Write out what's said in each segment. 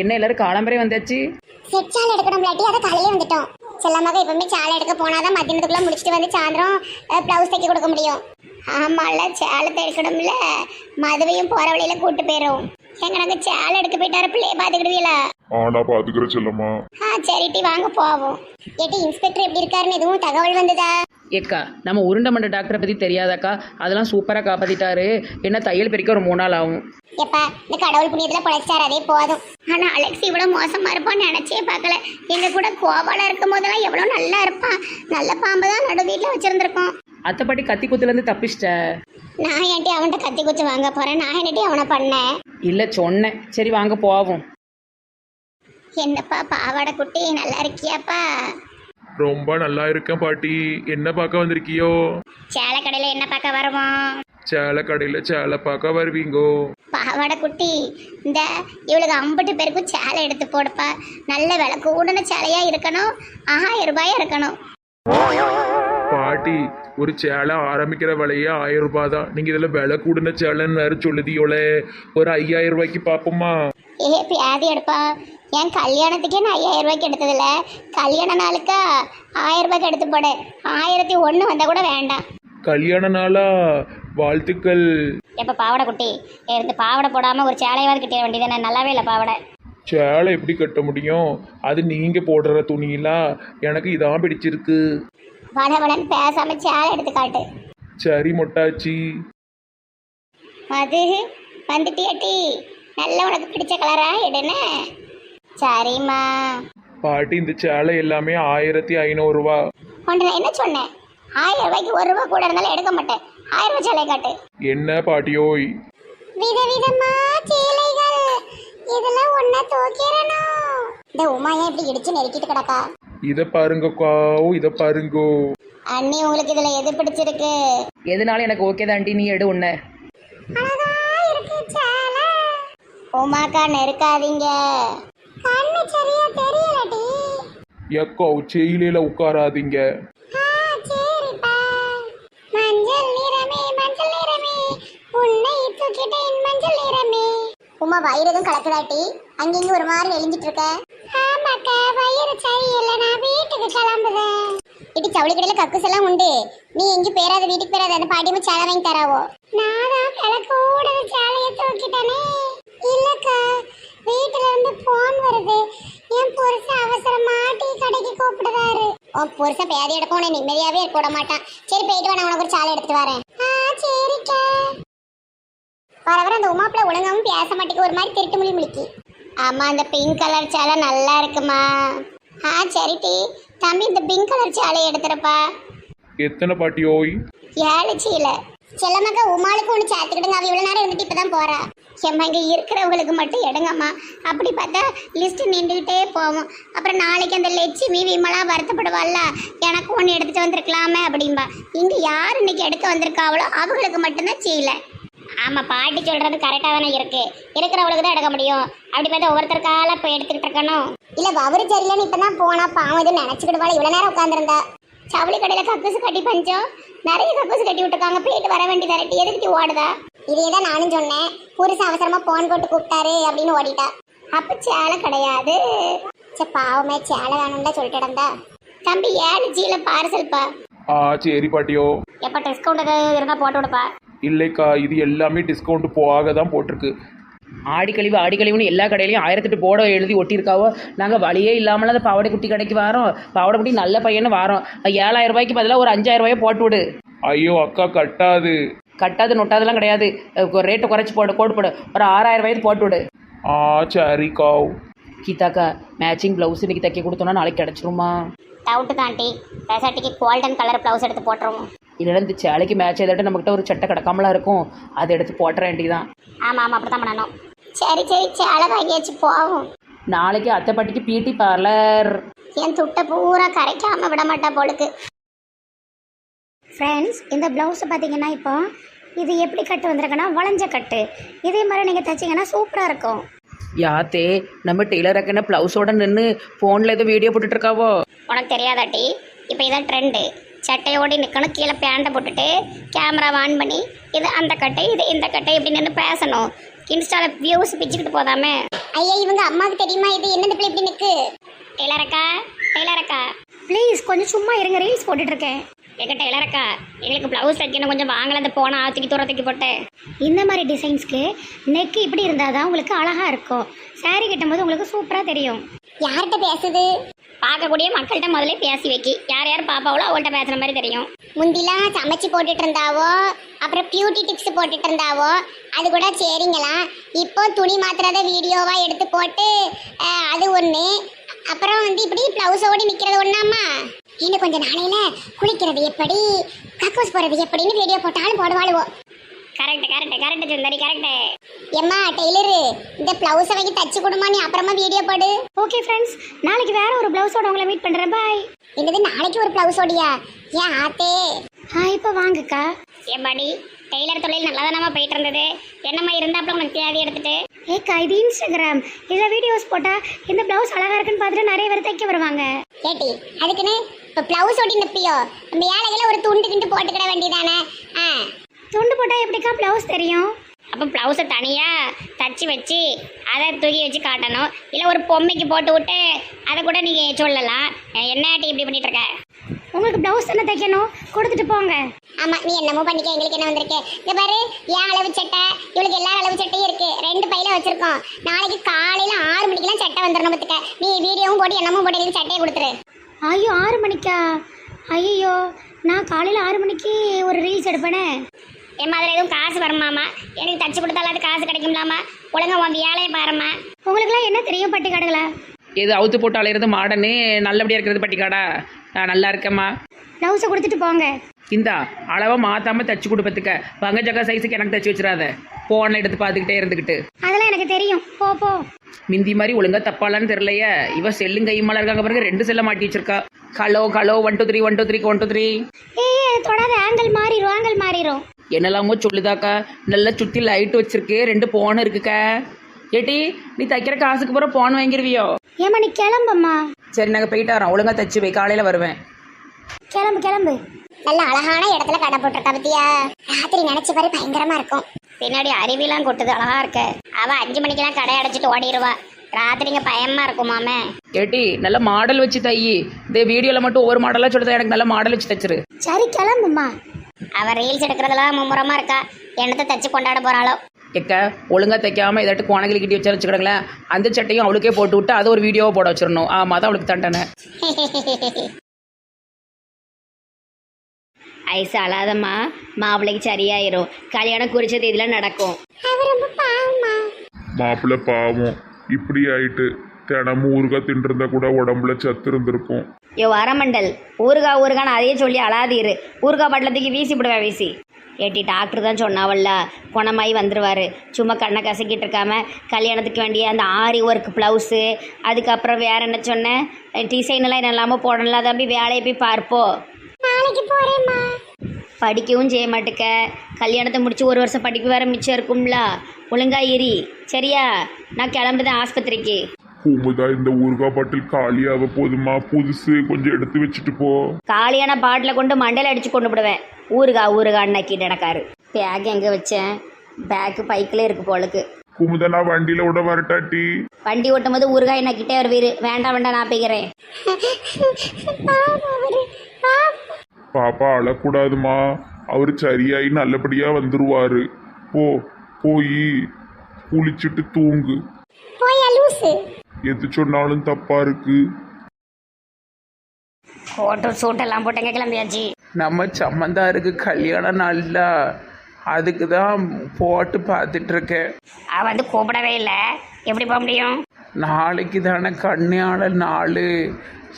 என்ன எல்லாரும் காலம்பரே வந்தாச்சு? செட் சாலை எடுக்கணும் இல்லாட்டி அதை காலையிலே வந்துட்டோம். செல்லமாக எப்பவுமே சாலை எடுக்க போனாதான் மத்தியானத்துக்குள்ள முடிச்சுட்டு வந்து சாயந்தரம் ப்ளவுஸ் தைக்க கொடுக்க முடியும். ஆமால சேலத்தை எடுக்கணும்ல மதுவையும் போற வழியில கூட்டு போயிரும். எங்க நாங்க சேலை எடுக்க போயிட்டாரு பிள்ளைய பாத்துக்கிடுவீங்களா ஆ நான் பாத்துக்கிறேன் செல்லம்மா. ஆ சரிட்டி வாங்க போவோம். ஏட்டி இன்ஸ்பெக்டர் எப்படி இருக்காருன்னு எதுவும் தகவல் வந்ததா? ஏக்கா நம்ம உருண்டை மண்ட டாக்டரை பற்றி தெரியாதாக்கா? அதெல்லாம் சூப்பராக காப்பாற்றிட்டாரு என்ன தையல் பிரிக்க ஒரு மூணு நாள் ஆகும். எப்பா இந்த கடவுள் புண்ணியத்துல பொழைச்சார் அதே போதும். ஆனா அலெக்ஸ் இவ்வளவு மோசமா இருப்பான்னு நினைச்சே பார்க்கல. எங்க கூட கோபால இருக்கும் போதெல்லாம் எவ்வளவு நல்லா இருப்பான் நல்ல பாம்பு தான் நடு வீட்டுல வச்சிருந்திருக்கோம். அத்தைப்பாட்டி கத்தி குத்துலேருந்து தப்பிச்சிட்ட. நான் ஏன்ட்டி அவன்கிட்ட கத்தி குச்சி வாங்க போறேன்? நான் என்னட்டி அவனை பண்ணேன்? இல்லை சொன்னேன். சரி வாங்க போவோம். என்னப்பா பாவாடை குட்டி நல்லா இருக்கியாப்பா? ரொம்ப நல்லா இருக்கேன் பாட்டி. என்ன பார்க்க வந்திருக்கியோ? சேலை கடையில என்ன பார்க்க வருவோம்? சேலை கடையில் சேலை பார்க்க வருவீங்கோ. பாவாடை குட்டி இந்த இவளுக்கு ஐம்பது பேருக்கும் சேலை எடுத்து போடுப்பா. நல்ல விலை கூடன சேலையா இருக்கணும் ஆயிரம் ரூபாயா இருக்கணும். பாட்டி ஒரு சேலை ஆரம்பிக்கிற விலையே ஆயிரம் ரூபாய் தான். நீங்கள் இதில் விலை கூடின சேலைன்னு வேறு சொல்லுதியோலே ஒரு ஐயாயிரம் ரூபாய்க்கு பார்ப்போமா? ஏ பியாதி எடுப்பா. என் கல்யாணத்துக்கே நான் ஐயாயிரம் ரூபாய்க்கு எடுத்ததில்ல. கல்யாண நாளுக்கா ஆயிரம் ரூபாய்க்கு எடுத்து போடு. ஆயிரத்தி ஒன்று வந்தால் கூட வேண்டாம். கல்யாண நாளா வாழ்த்துக்கள். எப்போ பாவாடை குட்டி? இந்த பாவாடை போடாமல் ஒரு சேலையாவது கட்டிட வேண்டியது நல்லாவே இல்லை பாவாடை. சேலை எப்படி கட்ட முடியும்? அது நீங்கள் போடுற துணியெல்லாம் எனக்கு இதான் பிடிச்சிருக்கு. வட வடன்னு பேசாம சேலை எடுத்து காட்டு. சரி மொட்டாச்சி. அது வந்துட்டியாட்டி நல்ல உனக்கு பிடிச்ச கலரா எடுன்னு சரிம்மா. பாட்டி இந்த சேலை எல்லாமே ஆயிரத்தி ஐநூறுரூவா நான் என்ன சொன்னேன்? ஆயிரம் ரூபாய்க்கு ஒரு ரூபாய் கூட இருந்தாலும் எடுக்க மாட்டேன். ஆயிரம் ரூபாய் சேலை காட்டு. என்ன பாட்டியோய் விதவிதமா சேலைகள். இதெல்லாம் ஒன்னா தூக்கிறணும் இந்த உமாயா இப்படி இடிச்சு நெருக்கிட்டு கிடக்கா? இதை பாருங்கக்கா இதை பாருங்கோ. அண்ணி உங்களுக்கு இதுல எது பிடிச்சிருக்கு? எதுனாலும் எனக்கு ஓகே தாண்டி நீ எடு உன்னை. அழகா இருக்கு சேலை. உமாக்கா நெருக்காதீங்க கண்ணு சரியா தெரியலடி எக்கோ செயலியில் உட்காராதீங்க ஆ சரிப்பா மஞ்சள் நிறமே மஞ்சள் நிறமே உன்னை தூக்கிட்டேன் மஞ்சள் நிறமே. உமா வயிறு எதுவும் கலக்குதாட்டி அங்கங்க ஒரு மாதிரி நெளிஞ்சிட்டு இருக்க ஆமாக்கா வயிறு சரியில்லை. நான் வீட்டுக்கு கிளம்புதேன். இடி சவுளி கடையில கக்குஸ் எல்லாம் உண்டு. நீ எங்கேயும் பேராத வீட்டுக்கு பேராத அந்த பாட்டியமா சேலை வாங்கி தராவோ? நான் தான் கிழக்கோட சேலையை தூக்கிட்டேனே. இல்லக்கா வீட்டுல இருந்து போன் வருது. என் புருஷன் அவசரமா டீ கடைக்கு கூப்பிடுறாரு. உன் புருஷன் பேதி உன்னை நிம்மதியாவே இருக்க விட மாட்டான். சரி போயிட்டு வா நான் உனக்கு ஒரு சாலை எடுத்துட்டு வரேன். ஆ சரிக்கா. வர வர அந்த உமாப்பிள்ள ஒழுங்காவும் பேச மாட்டேங்க ஒரு மாதிரி திருட்டு முழி முழிக்கி ஆமா அந்த பிங்க் கலர் சேலை நல்லா இருக்குமா? ஆ சரி டி. தம்பி இந்த பிங்க் கலர் சேலை எடுத்துறப்பா எத்தனை பாட்டியோய் ஏழு சீல. செல்லமாக்கா உமாளுக்கு ஒன்று சேர்த்துக்கிடுங்க. அவ இவ்வளோ நேரம் இருந்துட்டு இப்போ தான் போறா. ஏம்மா இங்கே இருக்கிறவங்களுக்கு மட்டும் எடுங்கம்மா. அப்படி பார்த்தா லிஸ்ட் நின்றுக்கிட்டே போவோம் அப்புறம் நாளைக்கு அந்த லட்சுமி விமலா வருத்தப்படுவாள்ல எனக்கு ஒன்று எடுத்துட்டு வந்திருக்கலாமே அப்படிம்பா. இங்கே யார் இன்னைக்கு எடுக்க வந்திருக்காவளோ அவங்களுக்கு மட்டும்தான் சீலை ஆமாம் பாட்டி சொல்றது கரெக்டாக தானே இருக்கு. இருக்கிறவங்களுக்கு தான் எடுக்க முடியும். அப்படி பார்த்தா ஒவ்வொருத்தருக்கால போய் எடுத்துக்கிட்டு இருக்கணும். இல்லை அவரு சரியில்லைன்னு இப்போ தான் போனா பாவம் எதுவும் நினச்சிக்கிடுவாள் இவ்வளோ நேரம் உட்காந்துருந்தா சவுளி கடையில் கக்கூசு கட்டி பஞ்சம். நிறைய கக்கூசு கட்டி விட்டுருக்காங்க. போயிட்டு வர வேண்டியதா ரெட்டி எதுக்கு ஓடுதா? இதே தான் நானும் சொன்னேன். புருஷன் அவசரமா போன் போட்டு கூப்பிட்டாரு அப்படின்னு ஓடிட்டா. அப்ப சேலை கிடையாது. சே பாவமே சேலை வேணும்ல சொல்லிட்டு இடந்தா தம்பி ஏழு ஜீல பார்சல்ப்பா ஆ சரி பாட்டியோ. எப்போ டிஸ்கவுண்ட் ஏதாவது இருந்தால் போட்டு விடுப்பா. இல்லைக்கா இது எல்லாமே டிஸ்கவுண்ட் போக தான் போட்டிருக்கு. ஆடி கழிவு ஆடி கழிவுன்னு எல்லா கடையிலையும் ஆயிரத்தெட்டு போட எழுதி ஒட்டியிருக்காவோ? நாங்கள் வழியே இல்லாமல் அந்த பாவாடை குட்டி கடைக்கு வரோம். பாவாடை குட்டி நல்ல பையன்னு வரோம். ஏழாயிரம் ரூபாய்க்கு பதிலாக ஒரு அஞ்சாயிரம் ரூபாயை போட்டு விடு. ஐயோ அக்கா கட்டாது. கட்டாது நொட்டாதெல்லாம் கிடையாது. ரேட்டை குறைச்சி போடு கோடு போடு. ஒரு ஆறாயிரம் ரூபாய்க்கு போட்டு விடு. ஆ சரிக்கா கீதாக்கா மேட்சிங் ப்ளவுஸ் இன்னைக்கு தைக்க கொடுத்தோன்னா நாளைக்கு கிடச்சிருமா? டவுட்டு தாண்டி பேசாட்டிக்கு கோல்டன் கலர் ப்ளவுஸ் எடுத்து போட்டுருவோம். இல்லைன்னா இந்த சேலைக்கு மேட்ச் ஏதாட்டும் நம்மக்கிட்ட ஒரு சட்டை கிடக்காமலாம் இருக்கும். அதை எடுத்து போட்டுற வேண்டியதான் ஆமாம் ஆமாம் அப்படி தான் பண்ணணும். சரி சரி சேலை வாங்கியாச்சு போவோம். நாளைக்கு அத்தை பாட்டிக்கு பிடி பார்லர் என் துட்டை பூரா கரைக்காம விட மாட்டா போலுக்கு. ஃப்ரெண்ட்ஸ் இந்த ப்ளவுஸை பார்த்தீங்கன்னா இப்போ இது எப்படி கட்டு வந்திருக்குன்னா வளைஞ்ச கட்டு. இதே மாதிரி நீங்கள் தைச்சிங்கன்னா சூப்பராக இருக்கும். யாத்தே நம்ம டெய்லர் அக்கன ப்ளவுஸோட நின்று ஃபோனில் ஏதோ வீடியோ போட்டுட்டு இருக்காவோ? உனக்கு தெரியாதாட்டி இப்போ இதான் ட்ரெண்டு சட்டையோடி நிற்கணும் கீழே பேண்ட்டை போட்டுட்டு கேமரா ஆன் பண்ணி இது அந்த கட்டை இது இந்த கட்டை இப்படி நின்று பேசணும். இன்ஸ்டாவில் வியூஸ் பிச்சுக்கிட்டு போதாமே. ஐயா இவங்க அம்மாவுக்கு தெரியுமா? இது என்னது பிள்ளை இப்படி நிக்கு? டெய்லரக்கா டெய்லரக்கா ப்ளீஸ் கொஞ்சம் சும்மா இருங்க ரீல்ஸ் போட்டுட்டு இருக்கேன் எங்க டெய்லரக்கா எங்களுக்கு பிளவுஸ் தைக்கணும் கொஞ்சம் வாங்கல அந்த போன ஆத்துக்கு தூரத்துக்கு போட்டு இந்த மாதிரி டிசைன்ஸ்க்கு நெக் இப்படி இருந்தால் தான் உங்களுக்கு அழகா இருக்கும். saree கட்டும்போது உங்களுக்கு சூப்பராக தெரியும். யார்கிட்ட பேசுது? பார்க்கக்கூடிய மக்கள்கிட்ட முதல்ல பேசி வைக்கி. யார் யார் பாப்பாவளோ அவங்கள்ட்ட பேசுற மாதிரி தெரியும். முந்திலாம் சமைச்சு போட்டுட்டு இருந்தாவோ அப்புறம் பியூட்டி டிப்ஸ் போட்டுட்டு இருந்தாவோ அது கூட சரிங்களா? இப்போ துணி மாத்திரத வீடியோவா எடுத்து போட்டு அது ஒன்று அப்புறம் வந்து இப்படி பிளவுஸோடு நிற்கிறது ஒன்றாம்மா இன்னும் கொஞ்ச நாளையில குளிக்கிறது எப்படி? கக்கூஸ் போறது எப்படின்னு வீடியோ போட்டாலும் போடுவாளுவோம் correct correct correct Sundari correct எம்மா டெய்லரு இந்த பிளவுஸை வாங்கி தச்சு கொடுமா நீ அப்புறமா வீடியோ போடு. ஓகே ஃப்ரெண்ட்ஸ் நாளைக்கு வேற ஒரு பிளவுஸோட உங்களை மீட் பண்றேன். பாய் என்னது நாளைக்கு ஒரு பிளவுஸோடியா ஏன் ஆத்தே? ஆ இப்போ வாங்கக்கா. ஏம்பாடி டெய்லர் தொழில் நல்லா தானம்மா போயிட்டு இருந்தது என்னம்மா இருந்தாப்புல உனக்கு தேவை எடுத்துட்டு? ஏக்கா இது இன்ஸ்டாகிராம். இதில் வீடியோஸ் போட்டா இந்த பிளவுஸ் அழகா இருக்குன்னு பார்த்துட்டு நிறைய பேர் தைக்க வருவாங்க. ஏட்டி அதுக்குன்னு இப்போ பிளவுஸ் ஓட்டி நிப்பியோ நம்ம ஏழைகளை ஒரு துண்டு கிண்டு போட்டுக்கிட வேண்டியதானே? ஆ. துண்டு போட்டால் எப்படிக்கா ப்ளவுஸ் தெரியும்? அப்போ ப்ளவுஸை தனியாக தச்சு வச்சு அதை தூக்கி வச்சு காட்டணும். இல்லை ஒரு பொம்மைக்கு போட்டு விட்டு அதை கூட நீங்கள் சொல்லலாம். என்ன ஆட்டி இப்படி பண்ணிட்டு இருக்க? உங்களுக்கு ப்ளவுஸ் தானே தைக்கணும்? கொடுத்துட்டு போங்க. ஆமாம் நீ என்னமோ பண்ணிக்க எங்களுக்கு என்ன வந்திருக்கு? இந்த பாரு ஏன் அளவு சட்டை இவளுக்கு எல்லா அளவு சட்டையும் இருக்கு. ரெண்டு பையில வச்சிருக்கோம். நாளைக்கு காலையில ஆறு மணிக்கெல்லாம் சட்டை வந்துடணும் பத்துக்க. நீ வீடியோவும் போட்டு என்னமோ போட்டு எனக்கு சட்டையை கொடுத்துரு. ஐயோ ஆறு மணிக்கா? ஐயோ நான் காலையில் ஆறு மணிக்கு ஒரு ரீல்ஸ் எடுப்பேனே. என் மாதிரி எதுவும் காசு வருமாமா எனக்கு தச்சு கொடுத்தாலும் அது காசு கிடைக்கும்லாமா ஒழுங்கா உன் வேலையை பாரும்மா. உங்களுக்குலாம் என்ன தெரியும் பட்டி கடைகளா எது அவுத்து போட்டு அலையிறது மாடனு நல்லபடியாக இருக்கிறது பட்டிக்காடா? நான் நல்லா இருக்கேம்மா. ப்ளவுஸை கொடுத்துட்டு போங்க. இந்தா அளவை மாற்றாம தச்சு கொடுப்பதுக்க பங்க ஜக்கா சைஸுக்கு எனக்கு தச்சு வச்சிடாத. ஃபோனில் எடுத்து பார்த்துக்கிட்டே இருந்துக்கிட்டு அதெல்லாம் எனக்கு தெரியும். போ போ. மிந்தி மாதிரி ஒழுங்கா தப்பாலான்னு தெரியலையே. இவ செல்லும் கையுமால இருக்காங்க பாருங்க ரெண்டு செல்ல மாட்டி வச்சிருக்கா. Hello hello one two three one two three one two three ஏய் தொடாத ஆங்கிள் மாறிடும் ஆங்கிள் மாறிடும் என்னெல்லாமோ சொல்லுதாக்கா. நல்லா சுற்றி லைட் வச்சிருக்கு ரெண்டு போன் இருக்குக்கா ஏட்டி நீ தைக்கிற காசுக்கு பூரா போன் வாங்கிருவியோ? ஏமா நீ கிளம்பம்மா. சரி நாங்கள் போயிட்டு வரோம். ஒழுங்கா தச்சு வை காலையில் வருவேன். கிளம்பு கிளம்பு. நல்ல அழகான இடத்துல கடை போட்டிருக்கா பத்தியா? ராத்திரி நினைச்ச பாரு பயங்கரமா இருக்கும். பின்னாடி அருவிலாம் கொட்டுது அழகா இருக்க. அவ அஞ்சு மணிக்கெல்லாம் கடை அடைச்சிட்டு ஓடிடுவா. ராத்திரிங்க பயமா இருக்குமாமே ஏட்டி நல்ல மாடல் வச்சு தை. இந்த வீடியோவில் மட்டும் ஒவ்வொரு மாடலாக சொல்லுதா எனக்கு நல்ல மாடல் வச்சு தச்சிரு. சரி கிளம்புமா அவ ரீல்ஸ் எடுக்கிறதுலாம் மும்முரமா இருக்கா. என்னத்தை தச்சு கொண்டாட போறாளோ? எக்க ஒழுங்கா தைக்காம ஏதாட்டு கோணகிலி கிட்டி வச்சு வச்சுக்கிடுங்களேன். அந்த சட்டையும் அவளுக்கே போட்டு விட்டு அதை ஒரு வீடியோவை போட வச்சிடணும். ஆமாம் தான் அவளுக்கு தண்டனை. ஐஸ் அழாதம்மா. மாப்பிள்ளைக்கு சரியாயிரும். கல்யாணம் குறிச்ச தேதியில் நடக்கும். அவ ரொம்ப பாவமா மாப்பிள்ளை பாவம். இப்படி ஆயிட்டு தினமும் ஊறுகாய் தின்றிருந்தா கூட உடம்புல சத்து இருந்திருக்கும். யோ வரமண்டல் ஊறுகா ஊறுகான்னு அதையே சொல்லி அழாதீரு. ஊறுகா பட்டத்துக்கு வீசி விடுவேன் வீசி. ஏட்டி டாக்டர் தான் சொன்னாவல்ல குணமாயி வந்துருவாரு. சும்மா கண்ணை கசக்கிட்டு இருக்காம கல்யாணத்துக்கு வேண்டிய அந்த ஆரி ஒர்க் ப்ளவுஸு அதுக்கப்புறம் வேற என்ன சொன்னேன் டிசைன் எல்லாம் என்ன இல்லாமல் போடலாம் தம்பி வேலையை போய் பார்ப்போம் நாளைக்கு போறேம்மா. படிக்கவும் செய்ய மாட்டுக்க. கல்யாணத்தை முடிச்சு ஒரு வருஷம் படிப்பு வேற மிச்சம் இருக்கும்ல. ஒழுங்கா இரி. சரியா? நான் கிளம்புதேன் ஆஸ்பத்திரிக்கு. குமுதா இந்த ஊறுகாய் பாட்டில் காலியாக போதுமா? புதுசு கொஞ்சம் எடுத்து வச்சுட்டு போ. காலியான பாட்டில் கொண்டு மண்டையில் அடித்து கொண்டு விடுவேன் ஊறுகா ஊறுகான்னு நக்கிட்டு நடக்காரு பேக் எங்கே வச்சேன்? பேக்கு பைக்கில் இருக்கு போலுக்கு. குமுதா நான் வண்டியில விட வரட்டாட்டி. வண்டி ஓட்டும் போது ஊறுகாய் நக்கிட்டே வருவீர்? வேண்டாம் வேண்டாம் நான் போய்க்கிறேன். பாப்பா அழக்கூடாதுமா. அவர் சரியாயி நல்லபடியா வந்துருவாரு. போ போய். குளிச்சுட்டு தூங்கு. எது சொன்னாலும் தப்பா இருக்கு. கோட்டு சூட்டெல்லாம் போட்டுங்க கிளம்பியாச்சு? நம்ம சம்மந்தாருக்கு கல்யாணம் நல்லா அதுக்கு தான் போட்டு பார்த்துட்டு இருக்கேன். அவ வந்து கூப்பிடவே இல்லை. எப்படி போக முடியும்? நாளைக்கு தானே கண்ணியாள நாள்.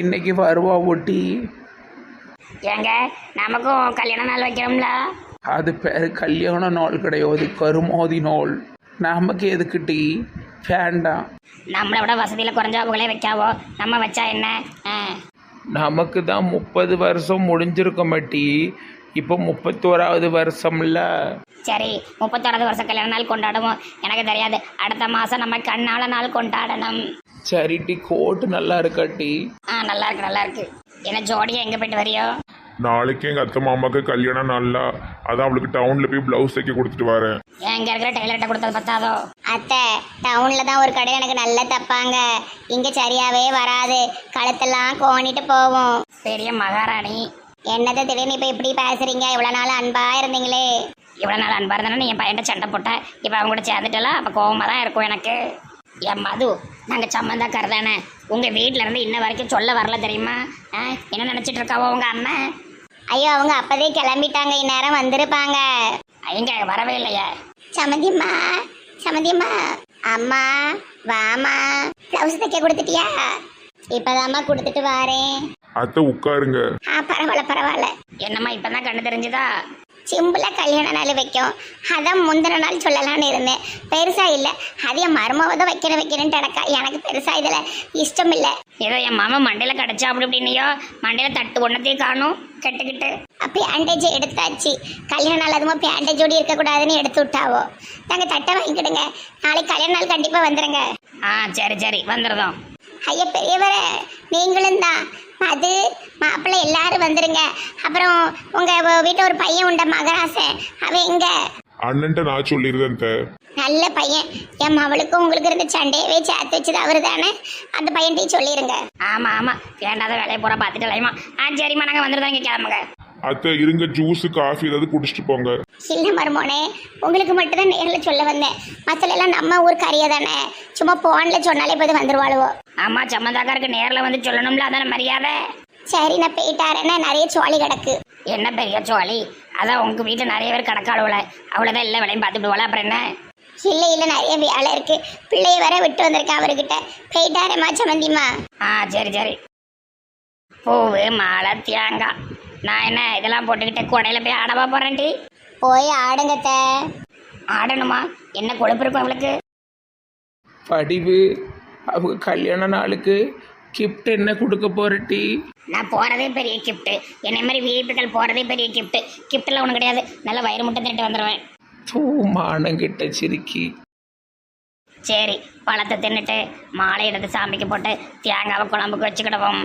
இன்னைக்கு வருவா ஒட்டி. ஏங்க நமக்கும் கல்யாண நாள் வைக்கிறோம்ல அது பேர் கல்யாண நாள் கிடையாது கருமாதி நாள். நமக்கு எதுக்கு டீ? வேண்டாம் நம்மளை விட வசதியில் குறைஞ்சவங்களே வைக்காவோ? நம்ம வச்சா என்ன? ஆ. நமக்கு தான் முப்பது வருஷம் முடிஞ்சிருக்க மாட்டி இப்போ முப்பத்தோராவது வருஷம்ல. சரி முப்பத்தோராது வருஷம் கல்யாண நாள் கொண்டாடுவோம். எனக்கு தெரியாது. அடுத்த மாதம் நம்ம கண்ணால நாள் கொண்டாடணும். சரி டி கோட்டு நல்லா இருக்காட்டி ஆ நல்லா இருக்கு நல்லா இருக்கு. என்ன ஜோடியா எங்கே போயிட்டு வரியோ? நாளைக்கு எங்கள் அத்தை மாமாக்கு கல்யாணம் நல்லா அதான் அவளுக்கு டவுனில் போய் ப்ளவுஸ் தைக்க கொடுத்துட்டு வரேன். எங்க இருக்கிற டெய்லர்கிட்ட கொடுத்தது பத்தாதோ? அத்தை டவுன்ல தான் ஒரு கடை எனக்கு நல்லா தப்பாங்க. இங்க சரியாவே வராது. கழுத்தெல்லாம் கோணிட்டு போகும். பெரிய மகாராணி. என்னது திடீர்னு இப்போ இப்படி பேசுறீங்க? இவ்வளோ நாள் அன்பா இருந்தீங்களே. இவ்வளோ நாள் அன்பா இருந்தானே என் பையன்ட சண்டை போட்டேன். இப்போ அவங்க கூட சேர்ந்துட்டலாம் அப்போ கோவமாக தான் இருக்கும் எனக்கு. என் மது நாங்கள் சம்மந்தாக்கார தானே உங்கள் வீட்டில் இருந்து இன்ன வரைக்கும் சொல்ல வரல தெரியுமா? ஆ என்ன நினச்சிட்டு இருக்காவோ உங்கள் அண்ணன்? ஐயோ அவங்க அப்பதே கிளம்பிட்டாங்க. இந்நேரம் வந்திருப்பாங்க. எங்க? வரவே இல்லையே. சமந்திம்மா சமந்திம்மா அம்மா வாமா பிளவுஸ் தைக்க கொடுத்துட்டியா? இப்பதாம்மா கொடுத்துட்டு வாரேன். அத்தை உட்காருங்க. ஆ பரவாயில்ல பரவாயில்ல. என்னம்மா இப்போ தான் கண்டு தெரிஞ்சுதா? சிம்பிளா கல்யாண நாள் வைக்கும். அதான் முந்தின நாள் சொல்லலாம்னு இருந்தேன். பெருசா இல்ல. அது என் மருமவ தான் வைக்கணும் வைக்கணும்னு எனக்கா எனக்கு பெருசா இதுல இஷ்டம் இல்ல. ஏதோ என் மாமா மண்டையில் கிடச்சா அப்படி இப்படின்னையோ மண்டையில் தட்டு ஒன்றத்தையும் காணும் கெட்டுக்கிட்டு. பேண்டேஜ் எடுத்தாச்சு. கல்யாண நாள் அதுமா பேண்டேஜோடு இருக்கக்கூடாதுன்னு எடுத்து விட்டாவோ. நாங்க தட்டை வாங்கிக்கிடுங்க. நாளைக்கு கல்யாண நாள் கண்டிப்பா வந்துருங்க. ஆ சரி சரி. வந்துடுதோம் ஐயா பெரியவரே நீங்களும் தான். அது மாப்பிள்ளை எல்லாரும் வந்துருங்க. அப்புறம் உங்க வீட்டில் ஒரு பையன் உண்ட மகராசன். அவன் எங்க? அண்ணன்ட்ட நான் சொல்லிடுறேன் நல்ல பையன். என் அவளுக்கும் உங்களுக்கு இருந்த சண்டையவே சேர்த்து வச்சது அவரு தானே? அந்த பையன்ட்டையும் சொல்லிடுங்க ஆமாம் ஆமாம் வேண்டாத வேலையை பூரா பார்த்துட்டு இல்லையம்மா ஆ சரிம்மா. நாங்கள் வந்துடுதோம் இங்கே கிளம்புங்க. அத்தை இருங்க ஜூஸ் காஃபி ஏதாவது குடிச்சிட்டு போங்க. இல்ல மருமோனே உங்களுக்கு மட்டும்தான் நேரில் சொல்ல வந்தேன். மற்றல எல்லாம் நம்ம ஊர் கறியை தானே. சும்மா போன்ல சொன்னாலே போது வந்துருவாளுவோ. ஆமாம் சம்மந்தாக்காருக்கு நேரில் வந்து சொல்லணும்ல அதான மரியாதை? சரி நான் போயிட்டாரேன்னா நிறைய சோழி கிடக்கு. என்ன பெரிய சோழி? அதான் உங்கள் வீட்டில் நிறைய பேர் கிடக்காளுவல. அவ்வளோதான் இல்லை வேலையும் பார்த்துட்டு போல அப்புறம் என்ன? இல்ல இல்ல நிறைய வேலை இருக்கு. பிள்ளைய வர விட்டு வந்திருக்கேன் அவர்கிட்ட. போயிட்டாரேம்மா சமந்திம்மா ஆ சரி சரி. பூவு மாலை தேங்காய். நான் என்ன இதெல்லாம் போட்டுக்கிட்டு கொடையில் போய் ஆடவா போகிறேன்டி போய் ஆடுங்கத்த ஆடணுமா? என்ன கொழுப்பு இருக்கும் அவளுக்கு படிவு. அவங்க கல்யாண நாளுக்கு கிஃப்ட் என்ன கொடுக்க போறட்டி நான் போகிறதே பெரிய கிஃப்ட்டு என்னை மாதிரி விஐபிக்கள் போகிறதே பெரிய கிஃப்ட்டு கிஃப்ட்டெல்லாம் ஒன்றும் கிடையாது. நல்ல வயிறு முட்டை திட்டு வந்துடுவேன் தூ மானங்கிட்ட சிரிக்கி. சரி பழத்தை தின்னுட்டு மாலை எடுத்து சாமிக்கு போட்டு தேங்காவை குழம்புக்கு வச்சுக்கிடுவோம்.